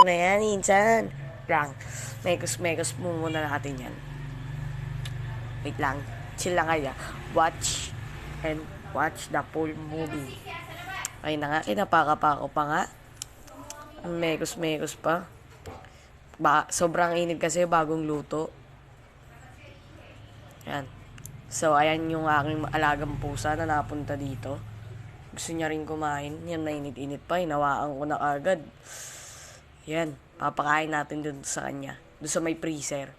mo na yan, Insan. Lang. Mekos-mekos mo muna natin yan. Wait lang. Chill lang kaya. Watch and watch the full movie. Ay na nga, kinapaka-pako pa nga. Ang Mekos-mekos pa. Ba, sobrang init kasi bagong luto. Yan. So, ayan yung aking alagang pusa na napunta dito. Gusto niya rin kumain. Yan, nainit-init pa. Hinawaan ko na agad. Yan. Papakain natin dun sa kanya. Doon sa may freezer.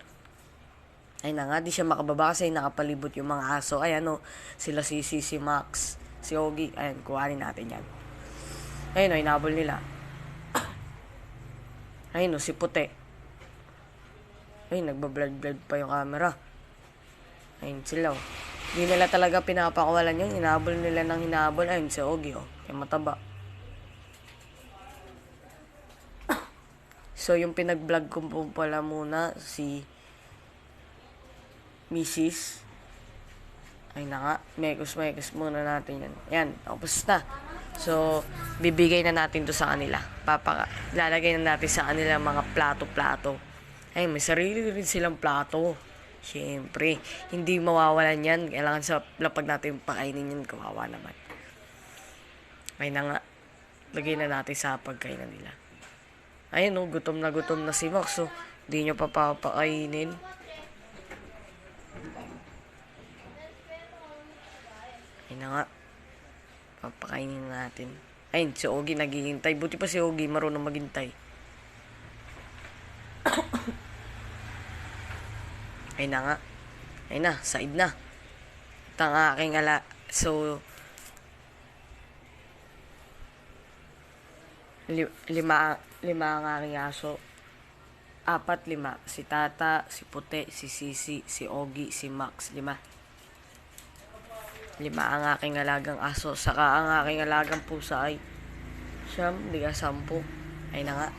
Ay na nga, di siya makababa kasi nakapalibot yung mga aso. Ayan o, sila si, si, si Max, si Ogie. Ayan, kuhanin natin yan. Ayun o, inabol nila. Ayun o, si Puti. Ay, nagbablad-blad pa yung camera. Ayun sila o. Hindi nila talaga pinapakawalan yun. Hinabol nila ng hinabol. Ayun si Ogie o. Yung mataba. So, yung pinag-vlog ko po pala muna, si Mrs. Ay na nga, mekos-mekos muna natin yan. Yan, tapos na. So, bibigay na natin to sa kanila. Papaka, lalagay na natin sa kanila mga plato-plato. Ay, may sarili rin silang plato. Siyempre, hindi mawawalan yan. Kailangan sa lapag natin pakainin yan, kawawa naman. Ay na nga, lagay na natin sa pagkainan nila. Ayun oh, gutom na gutom na si Max. So, hindi nyo pa papakainin. Ayun na nga. Papakainin na natin. Ayun, si Ogie naghihintay. Buti pa si Ogie marunong maghintay. Ayun na nga. Ayun na, side na. Ito ang aking ala. So, li- lima, lima ang aking aso. Apat, lima. Si Tata, si Puti, si Sisi, si Ogie, si Max. Lima. Lima ang aking alagang aso. Saka ang aking alagang pusa ay siyam, di ka sampu. Ay na nga.